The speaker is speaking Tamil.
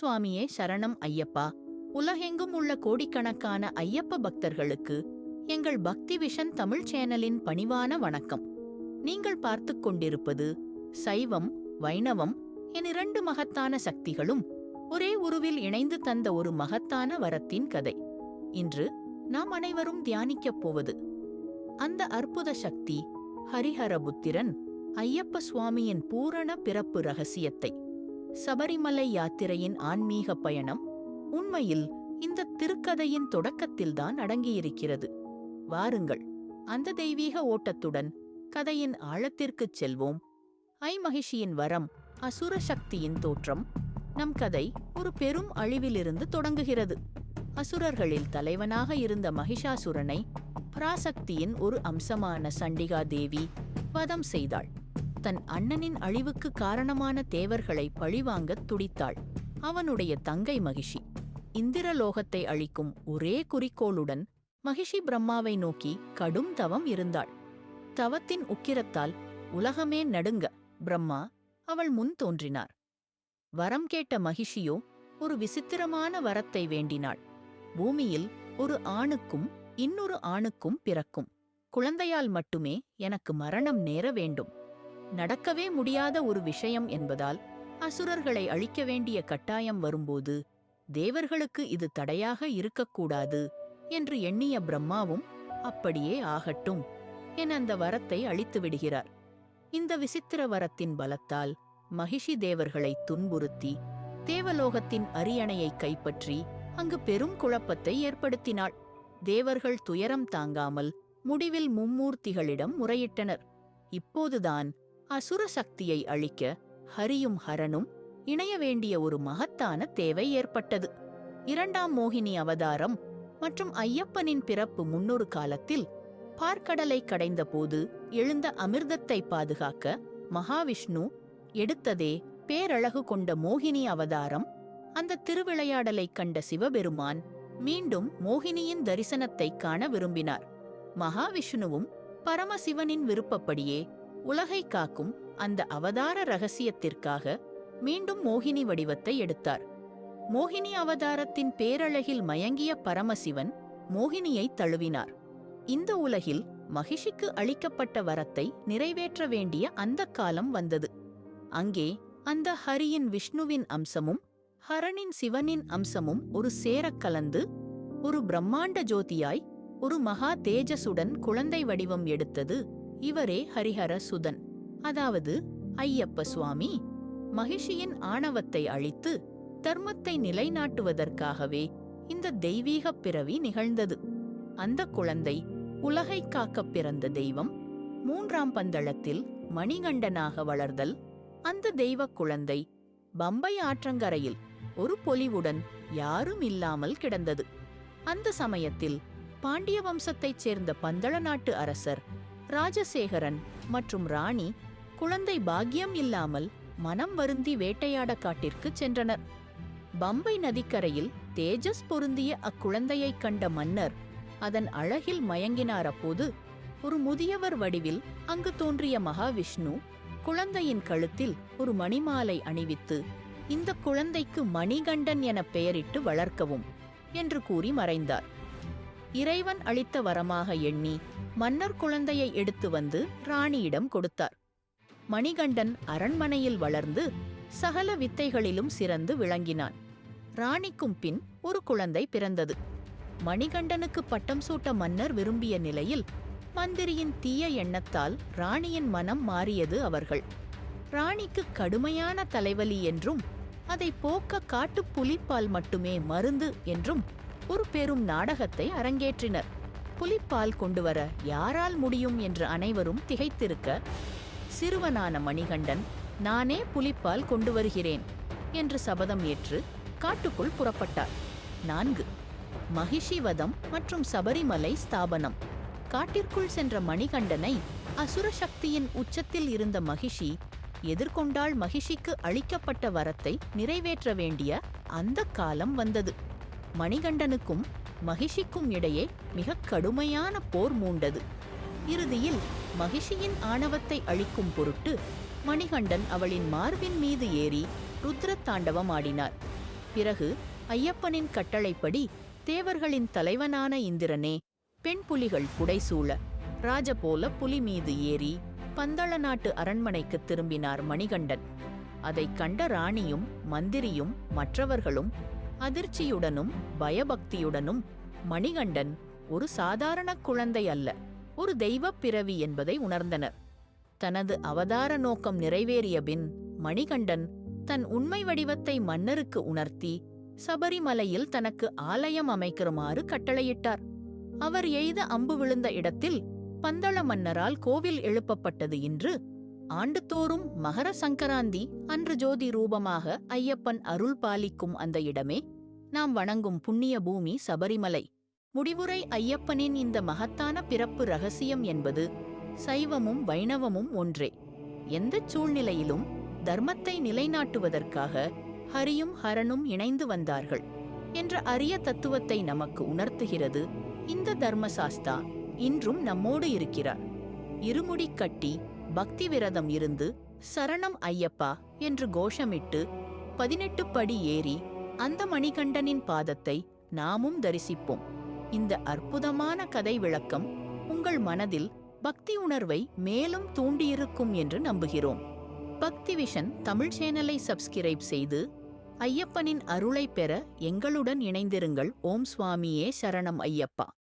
சுவாமியே சரணம் ஐயப்பா. உலகெங்கும் உள்ள கோடிக்கணக்கான ஐயப்ப பக்தர்களுக்கு எங்கள் பக்தி விஷன் தமிழ் சேனலின் பணிவான வணக்கம். நீங்கள் பார்த்துக் கொண்டிருப்பது சைவம் வைணவம் என் இரண்டு மகத்தான சக்திகளும் ஒரே உருவில் இணைந்து தந்த ஒரு மகத்தான வரத்தின் கதை. இன்று நாம் அனைவரும் தியானிக்கப் போவது அந்த அற்புத சக்தி ஹரிஹரபுத்திரன் ஐயப்ப சுவாமியின் பூரண பிறப்பு ரகசியத்தை. சபரிமலை யாத்திரையின் ஆன்மீக பயணம் உண்மையில் இந்த திருக்கதையின் தொடக்கத்தில்தான் அடங்கியிருக்கிறது. வாருங்கள் அந்த தெய்வீக ஓட்டத்துடன் கதையின் ஆழத்திற்குச் செல்வோம். ஐமகிஷியின் வரம் அசுர சக்தியின் தோற்றம் நம் கதை ஒரு பெரும் அழிவிலிருந்து தொடங்குகிறது. அசுரர்களில் தலைவனாக இருந்த மகிஷாசுரனை பராசக்தியின் ஒரு அம்சமான சண்டிகா தேவி வதம் செய்தாள். தன் அண்ணனின் அழிவுக்கு காரணமான தேவர்களை பழிவாங்கத் துடித்தாள். அவனுடைய தங்கை மகிஷி. இந்திரலோகத்தை அழிக்கும் ஒரே குறிக்கோளுடன் மகிஷி பிரம்மாவை நோக்கி கடும் தவம் இருந்தாள். தவத்தின் உக்கிரத்தால் உலகமே நடுங்க பிரம்மா அவள் முன் தோன்றினார். வரம் கேட்ட மகிஷியோ ஒரு விசித்திரமான வரத்தை வேண்டினாள். பூமியில் ஒரு ஆணுக்கும் இன்னொரு ஆணுக்கும் பிறக்கும். குழந்தையால் மட்டுமே எனக்கு மரணம் நேர வேண்டும். நடக்கவே முடியாத ஒரு விஷயம் என்பதால் அசுரர்களை அழிக்க வேண்டிய கட்டாயம் வரும்போது தேவர்களுக்கு இது தடையாக இருக்கக்கூடாது என்று எண்ணிய பிரம்மாவும் அப்படியே ஆகட்டும் என அந்த வரத்தை அழித்து விடுகிறார். இந்த விசித்திர வரத்தின் பலத்தால் மகிஷி தேவர்களை துன்புறுத்தி தேவலோகத்தின் அரியணையை கைப்பற்றி அங்கு பெரும் குழப்பத்தை ஏற்படுத்தினாள். தேவர்கள் துயரம் தாங்காமல் முடிவில் மும்மூர்த்திகளிடம் முறையிட்டனர். இப்போதுதான் அசுர சக்தியை அழிக்க ஹரியும் ஹரனும் இணைய வேண்டிய ஒரு மகத்தான தேவை ஏற்பட்டது. இரண்டாம் மோகினி அவதாரம் மற்றும் ஐயப்பனின் பிறப்பு முன்னொரு காலத்தில் பார்க்கடலை கடைந்தபோது எழுந்த அமிர்தத்தை பாதுகாக்க மகாவிஷ்ணு எடுத்ததே பேரழகு கொண்ட மோகினி அவதாரம். அந்த திருவிளையாடலைக் கண்ட சிவபெருமான் மீண்டும் மோகினியின் தரிசனத்தை காண விரும்பினார். மகாவிஷ்ணுவும் பரமசிவனின் விருப்பப்படியே உலகை காக்கும் அந்த அவதார ரகசியத்திற்காக மீண்டும் மோகினி வடிவத்தை எடுத்தார். மோகினி அவதாரத்தின் பேரழகில் மயங்கிய பரமசிவன் மோகினியை தழுவினார். இந்த உலகில் மகிஷிக்கு அளிக்கப்பட்ட வரத்தை நிறைவேற்ற வேண்டிய அந்த காலம் வந்தது. அங்கே அந்த ஹரியின் விஷ்ணுவின் அம்சமும் ஹரனின் சிவனின் அம்சமும் ஒரு சேரக் கலந்து ஒரு பிரம்மாண்ட ஜோதியாய் ஒரு மகா தேஜசுடன் குழந்தை வடிவம் எடுத்தது இவரே ஹரிஹர சுதன் அதாவது ஐயப்ப சுவாமி. மகிஷியின் ஆணவத்தை அழித்து தர்மத்தை நிலைநாட்டுவதற்காகவே இந்த தெய்வீகப் பிறவி நிகழ்ந்தது. அந்த குழந்தை உலகை காக்கப் பிறந்த தெய்வம். மூன்றாம் பந்தளத்தில் மணிகண்டனாக வளர்தல். அந்த தெய்வக் குழந்தை பம்பை ஆற்றங்கரையில் ஒரு பொலிவுடன் யாரும் இல்லாமல் கிடந்தது. அந்த சமயத்தில் பாண்டிய வம்சத்தைச் சேர்ந்த பந்தள நாட்டு அரசர் ராஜசேகரன் மற்றும் ராணி குழந்தை பாக்கியம் இல்லாமல் மனம் வருந்தி வேட்டையாட காட்டிற்கு சென்றனர். பம்பை நதிக்கரையில் தேஜஸ் பொருந்திய அக்குழந்தையைக் கண்ட மன்னர் அதன் அழகில் மயங்கினார். அப்போது ஒரு முதியவர் வடிவில் அங்கு தோன்றிய மகாவிஷ்ணு குழந்தையின் கழுத்தில் ஒரு மணிமாலை அணிவித்து இந்த குழந்தைக்கு மணிகண்டன் என பெயரிட்டு வளர்க்கவும் என்று கூறி மறைந்தார். இறைவன் அளித்த வரமாக எண்ணி மன்னர் குழந்தையை எடுத்து வந்து ராணியிடம் கொடுத்தார். மணிகண்டன் அரண்மனையில் வளர்ந்து சகல வித்தைகளிலும் சிறந்து விளங்கினான். ராணிக்கும் பின் ஒரு குழந்தை பிறந்தது. மணிகண்டனுக்கு பட்டம் சூட்ட மன்னர் விரும்பிய நிலையில் மந்திரியின் தீய எண்ணத்தால் ராணியின் மனம் மாறியது அவர்கள். ராணிக்கு கடுமையான தலைவலி என்றும் அதை போக்க காட்டுப் புலிப்பால் மட்டுமே மருந்து என்றும் ஒரு பெரும் நாடகத்தை அரங்கேற்றினர். புலிப்பால் கொண்டுவர யாரால் முடியும் என்று அனைவரும் திகைத்திருக்க சிறுவனான மணிகண்டன் நானே புலிப்பால் கொண்டு வருகிறேன் என்று சபதம் ஏற்று காட்டுக்குள் புறப்பட்டார். நான்கு. மகிஷிவதம் மற்றும் சபரிமலை ஸ்தாபனம். காட்டிற்குள் சென்ற மணிகண்டனை அசுர சக்தியின் உச்சத்தில் இருந்த மகிஷி எதிர்கொண்டால் மகிஷிக்கு அளிக்கப்பட்ட வரத்தை நிறைவேற்ற வேண்டிய அந்த காலம் வந்தது. மணிகண்டனுக்கும் மகிஷிக்கும் இடையே மிக கடுமையான போர் மூண்டது. இறுதியில் மகிஷியின் ஆணவத்தை அழிக்கும் பொருட்டு மணிகண்டன் அவளின் மார்பின் மீது ஏறி ருத்ர தாண்டவம் ஆடினார் பிறகு ஐயப்பனின் கட்டளைப்படி தேவர்களின் தலைவனான இந்திரனே பெண் புலிகள் புடைசூழ ராஜபோல புலி மீது ஏறி பந்தள நாட்டு அரண்மனைக்கு திரும்பினார் மணிகண்டன். அதைக் கண்ட ராணியும் மந்திரியும் மற்றவர்களும் அதிர்ச்சியுடனும் பயபக்தியுடனும் மணிகண்டன் ஒரு சாதாரண குழந்தை அல்ல ஒரு தெய்வப் பிறவி என்பதை உணர்ந்தனர். தனது அவதார நோக்கம் நிறைவேறிய பின் மணிகண்டன் தன் உண்மை வடிவத்தை மன்னருக்கு உணர்த்தி சபரிமலையில் தனக்கு ஆலயம் அமைக்குமாறு கட்டளையிட்டார். அவர் எய்த அம்பு விழுந்த இடத்தில் பந்தள மன்னரால் கோவில் எழுப்பப்பட்டது இன்று ஆண்டுதோறும் மகர சங்கராந்தி அன்று ஜோதி ரூபமாக ஐயப்பன் அருள் பாலிக்கும் அந்த இடமே நாம் வணங்கும் புண்ணிய பூமி சபரிமலை. முடிவுரை ஐயப்பனின் இந்த மகத்தான பிறப்பு ரகசியம் என்பது சைவமும் வைணவமும் ஒன்றே. எந்தச் சூழ்நிலையிலும் தர்மத்தை நிலைநாட்டுவதற்காக ஹரியும் ஹரனும் இணைந்து வந்தார்கள் என்ற அரிய தத்துவத்தை நமக்கு உணர்த்துகிறது இந்த தர்மசாஸ்தா. இன்றும் நம்மோடு இருக்கிறார். இருமுடி கட்டி பக்தி விரதம் இருந்து சரணம் ஐயப்பா என்று கோஷமிட்டு பதினெட்டு படி ஏறி அந்த மணிகண்டனின் பாதத்தை நாமும் தரிசிப்போம். இந்த அற்புதமான கதை விளக்கம் உங்கள் மனதில் பக்தி உணர்வை மேலும் தூண்டியிருக்கும் என்று நம்புகிறோம். பக்தி விஷன் தமிழ் சேனலை சப்ஸ்கிரைப் செய்து ஐயப்பனின் அருளை பெற எங்களுடன் இணைந்திருங்கள். ஓம் சுவாமியே சரணம் ஐயப்பா.